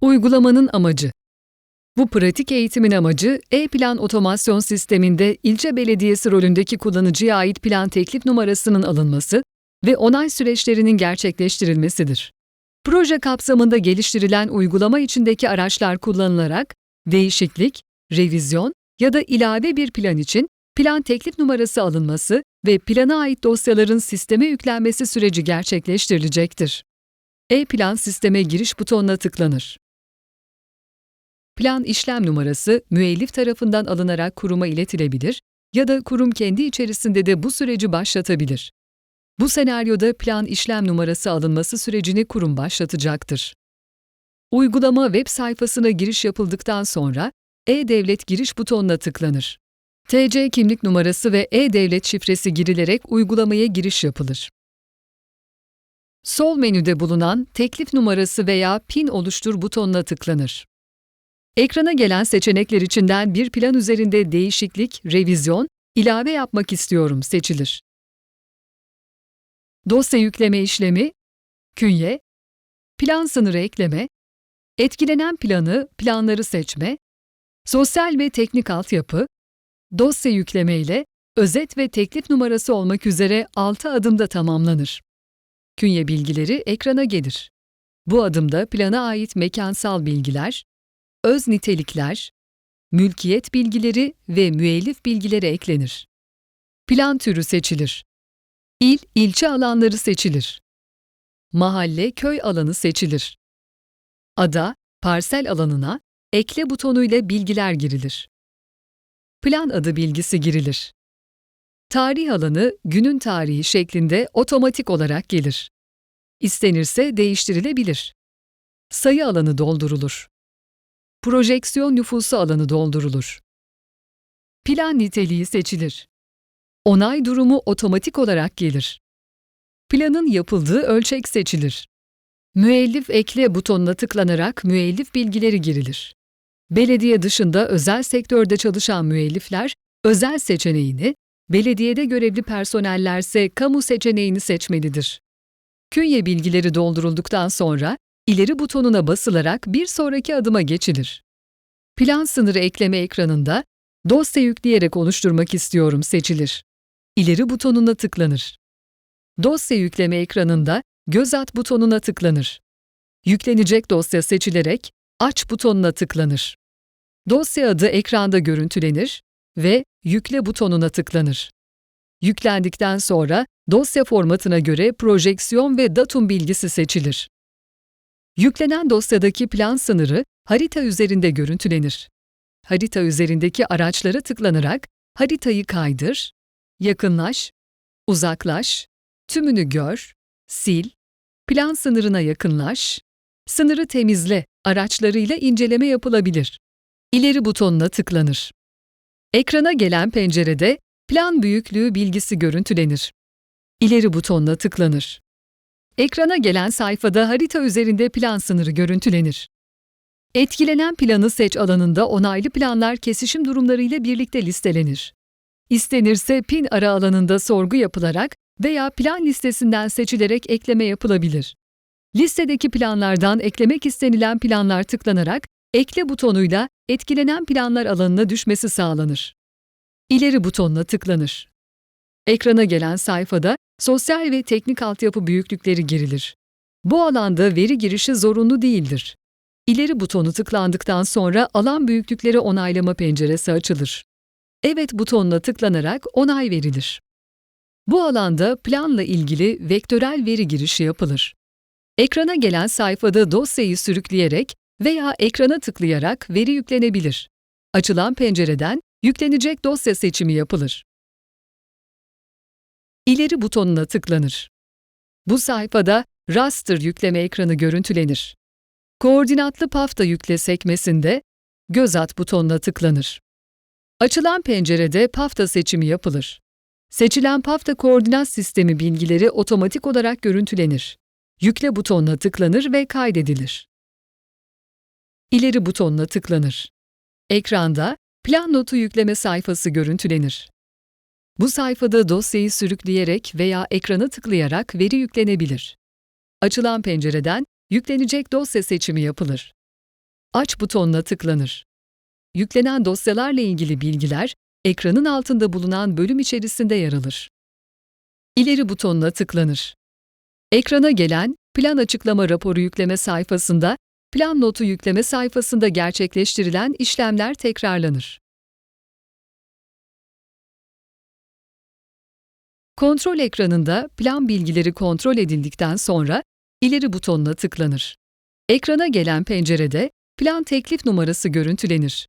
Uygulamanın amacı Bu pratik eğitimin amacı, e-plan otomasyon sisteminde ilçe belediyesi rolündeki kullanıcıya ait plan teklif numarasının alınması ve onay süreçlerinin gerçekleştirilmesidir. Proje kapsamında geliştirilen uygulama içindeki araçlar kullanılarak değişiklik, revizyon ya da ilave bir plan için plan teklif numarası alınması ve plana ait dosyaların sisteme yüklenmesi süreci gerçekleştirilecektir. E-plan sisteme giriş butonuna tıklanır. Plan işlem numarası müellif tarafından alınarak kuruma iletilebilir ya da kurum kendi içerisinde de bu süreci başlatabilir. Bu senaryoda plan işlem numarası alınması sürecini kurum başlatacaktır. Uygulama web sayfasına giriş yapıldıktan sonra e-Devlet giriş butonuna tıklanır. TC kimlik numarası ve e-Devlet şifresi girilerek uygulamaya giriş yapılır. Sol menüde bulunan teklif numarası veya PIN oluştur butonuna tıklanır. Ekrana gelen seçenekler içinden bir plan üzerinde değişiklik, revizyon, ilave yapmak istiyorum seçilir. Dosya yükleme işlemi, künye, plan sınırı ekleme, etkilenen planı, planları seçme, sosyal ve teknik altyapı, dosya yükleme ile özet ve teklif numarası olmak üzere 6 adımda tamamlanır. Künye bilgileri ekrana gelir. Bu adımda plana ait mekansal bilgiler, öz nitelikler, mülkiyet bilgileri ve müellif bilgileri eklenir. Plan türü seçilir. İl, ilçe alanları seçilir. Mahalle, köy alanı seçilir. Ada, parsel alanına ekle butonuyla bilgiler girilir. Plan adı bilgisi girilir. Tarih alanı günün tarihi şeklinde otomatik olarak gelir. İstenirse değiştirilebilir. Sayı alanı doldurulur. Projeksiyon nüfusu alanı doldurulur. Plan niteliği seçilir. Onay durumu otomatik olarak gelir. Planın yapıldığı ölçek seçilir. Müellif ekle butonuna tıklanarak müellif bilgileri girilir. Belediye dışında özel sektörde çalışan müellifler özel seçeneğini, belediyede görevli personellerse kamu seçeneğini seçmelidir. Künye bilgileri doldurulduktan sonra ileri butonuna basılarak bir sonraki adıma geçilir. Plan sınırı ekleme ekranında dosya yükleyerek oluşturmak istiyorum seçilir. İleri butonuna tıklanır. Dosya yükleme ekranında göz at butonuna tıklanır. Yüklenecek dosya seçilerek aç butonuna tıklanır. Dosya adı ekranda görüntülenir ve yükle butonuna tıklanır. Yüklendikten sonra dosya formatına göre projeksiyon ve datum bilgisi seçilir. Yüklenen dosyadaki plan sınırı harita üzerinde görüntülenir. Harita üzerindeki araçlara tıklanarak haritayı kaydır, yakınlaş, uzaklaş, tümünü gör, sil, plan sınırına yakınlaş, sınırı temizle araçlarıyla inceleme yapılabilir. İleri butonuna tıklanır. Ekrana gelen pencerede plan büyüklüğü bilgisi görüntülenir. İleri butonuna tıklanır. Ekrana gelen sayfada harita üzerinde plan sınırı görüntülenir. Etkilenen planı seç alanında onaylı planlar kesişim durumlarıyla birlikte listelenir. İstenirse pin ara alanında sorgu yapılarak veya plan listesinden seçilerek ekleme yapılabilir. Listedeki planlardan eklemek istenilen planlar tıklanarak ekle butonuyla etkilenen planlar alanına düşmesi sağlanır. İleri butonuna tıklanır. Ekrana gelen sayfada sosyal ve teknik altyapı büyüklükleri girilir. Bu alanda veri girişi zorunlu değildir. İleri butonu tıklandıktan sonra alan büyüklükleri onaylama penceresi açılır. Evet butonuna tıklanarak onay verilir. Bu alanda planla ilgili vektörel veri girişi yapılır. Ekrana gelen sayfada dosyayı sürükleyerek veya ekrana tıklayarak veri yüklenebilir. Açılan pencereden yüklenecek dosya seçimi yapılır. İleri butonuna tıklanır. Bu sayfada raster yükleme ekranı görüntülenir. Koordinatlı pafta yükle sekmesinde göz at butonuna tıklanır. Açılan pencerede pafta seçimi yapılır. Seçilen pafta koordinat sistemi bilgileri otomatik olarak görüntülenir. Yükle butonuna tıklanır ve kaydedilir. İleri butonuna tıklanır. Ekranda plan notu yükleme sayfası görüntülenir. Bu sayfada dosyayı sürükleyerek veya ekrana tıklayarak veri yüklenebilir. Açılan pencereden yüklenecek dosya seçimi yapılır. Aç butonuna tıklanır. Yüklenen dosyalarla ilgili bilgiler ekranın altında bulunan bölüm içerisinde yer alır. İleri butonuna tıklanır. Ekrana gelen Plan açıklama raporu yükleme sayfasında, plan notu yükleme sayfasında gerçekleştirilen işlemler tekrarlanır. Kontrol ekranında plan bilgileri kontrol edildikten sonra ileri butonuna tıklanır. Ekrana gelen pencerede plan teklif numarası görüntülenir.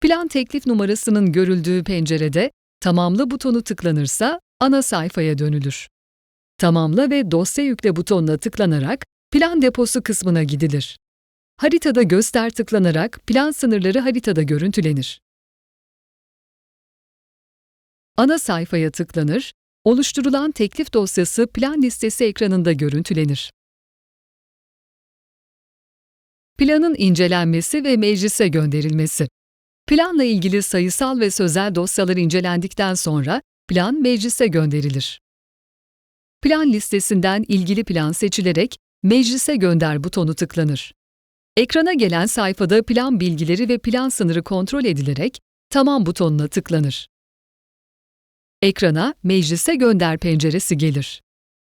Plan teklif numarasının görüldüğü pencerede tamamla butonu tıklanırsa ana sayfaya dönülür. Tamamla ve dosya yükle butonuna tıklanarak plan deposu kısmına gidilir. Haritada göster tıklanarak plan sınırları haritada görüntülenir. Ana sayfaya tıklanır, oluşturulan teklif dosyası plan listesi ekranında görüntülenir. Planın incelenmesi ve meclise gönderilmesi. Planla ilgili sayısal ve sözel dosyalar incelendikten sonra plan meclise gönderilir. Plan listesinden ilgili plan seçilerek Meclise gönder butonu tıklanır. Ekrana gelen sayfada plan bilgileri ve plan sınırı kontrol edilerek Tamam butonuna tıklanır. Ekrana Meclise gönder penceresi gelir.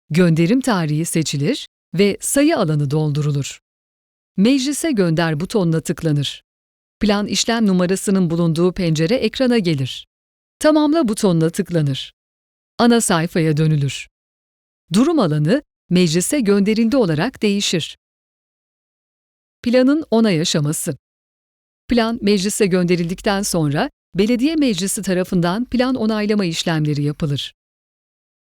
Gönderim tarihi seçilir ve sayı alanı doldurulur. Meclise gönder butonuna tıklanır. Plan işlem numarasının bulunduğu pencere ekrana gelir. Tamamla butonuna tıklanır. Ana sayfaya dönülür. Durum alanı meclise gönderildi olarak değişir. Planın onay aşaması Plan meclise gönderildikten sonra belediye meclisi tarafından plan onaylama işlemleri yapılır.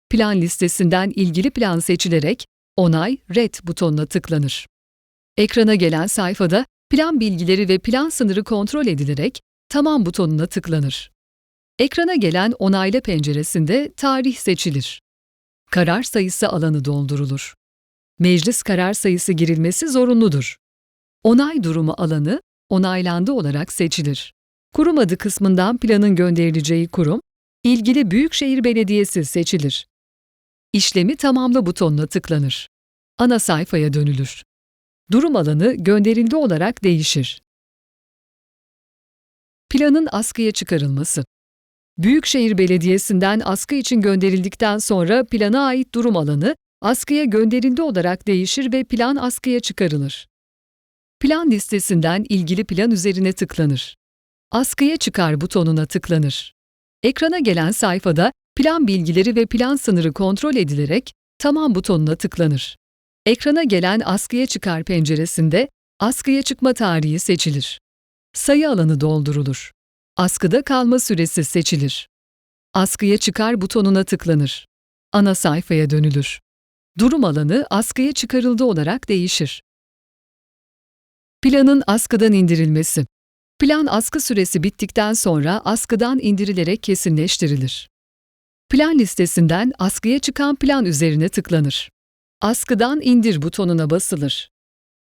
Plan listesinden ilgili plan seçilerek Onay, Red butonuna tıklanır. Ekrana gelen sayfada plan bilgileri ve plan sınırı kontrol edilerek Tamam butonuna tıklanır. Ekrana gelen onayla penceresinde tarih seçilir karar sayısı alanı doldurulur. Meclis karar sayısı girilmesi zorunludur. Onay durumu alanı onaylandı olarak seçilir. Kurum adı kısmından planın gönderileceği kurum, ilgili Büyükşehir Belediyesi seçilir. İşlemi tamamla butonuna tıklanır. Ana sayfaya dönülür. Durum alanı gönderildi olarak değişir. Planın askıya çıkarılması Büyükşehir Belediyesi'nden askı için gönderildikten sonra plana ait durum alanı askıya gönderildi olarak değişir ve plan askıya çıkarılır. Plan listesinden ilgili plan üzerine tıklanır. Askıya çıkar butonuna tıklanır. Ekrana gelen sayfada plan bilgileri ve plan sınırı kontrol edilerek Tamam butonuna tıklanır. Ekrana gelen askıya çıkar penceresinde askıya çıkma tarihi seçilir. Sayı alanı doldurulur. Askıda kalma süresi seçilir. Askıya çıkar butonuna tıklanır. Ana sayfaya dönülür. Durum alanı askıya çıkarıldı olarak değişir. Planın askıdan indirilmesi. Plan askı süresi bittikten sonra askıdan indirilerek kesinleştirilir. Plan listesinden askıya çıkan plan üzerine tıklanır. Askıdan indir butonuna basılır.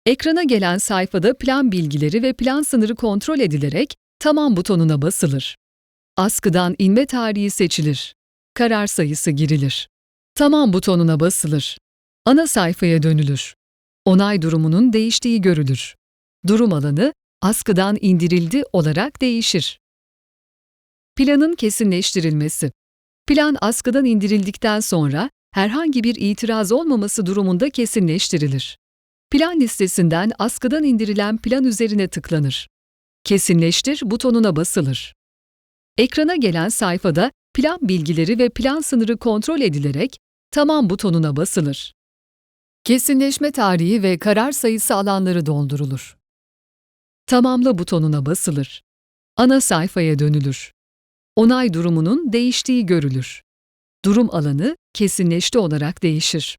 Ekrana gelen sayfada plan bilgileri ve plan sınırı kontrol edilerek Tamam butonuna basılır. Askıdan inme tarihi seçilir. Karar sayısı girilir. Tamam butonuna basılır. Ana sayfaya dönülür. Onay durumunun değiştiği görülür. Durum alanı askıdan indirildi olarak değişir. Planın kesinleştirilmesi. Plan askıdan indirildikten sonra herhangi bir itiraz olmaması durumunda kesinleştirilir. Plan listesinden askıdan indirilen plan üzerine tıklanır. Kesinleştir butonuna basılır. Ekrana gelen sayfada plan bilgileri ve plan sınırı kontrol edilerek Tamam butonuna basılır. Kesinleşme tarihi ve karar sayısı alanları doldurulur. Tamamla butonuna basılır. Ana sayfaya dönülür. Onay durumunun değiştiği görülür. Durum alanı kesinleşti olarak değişir.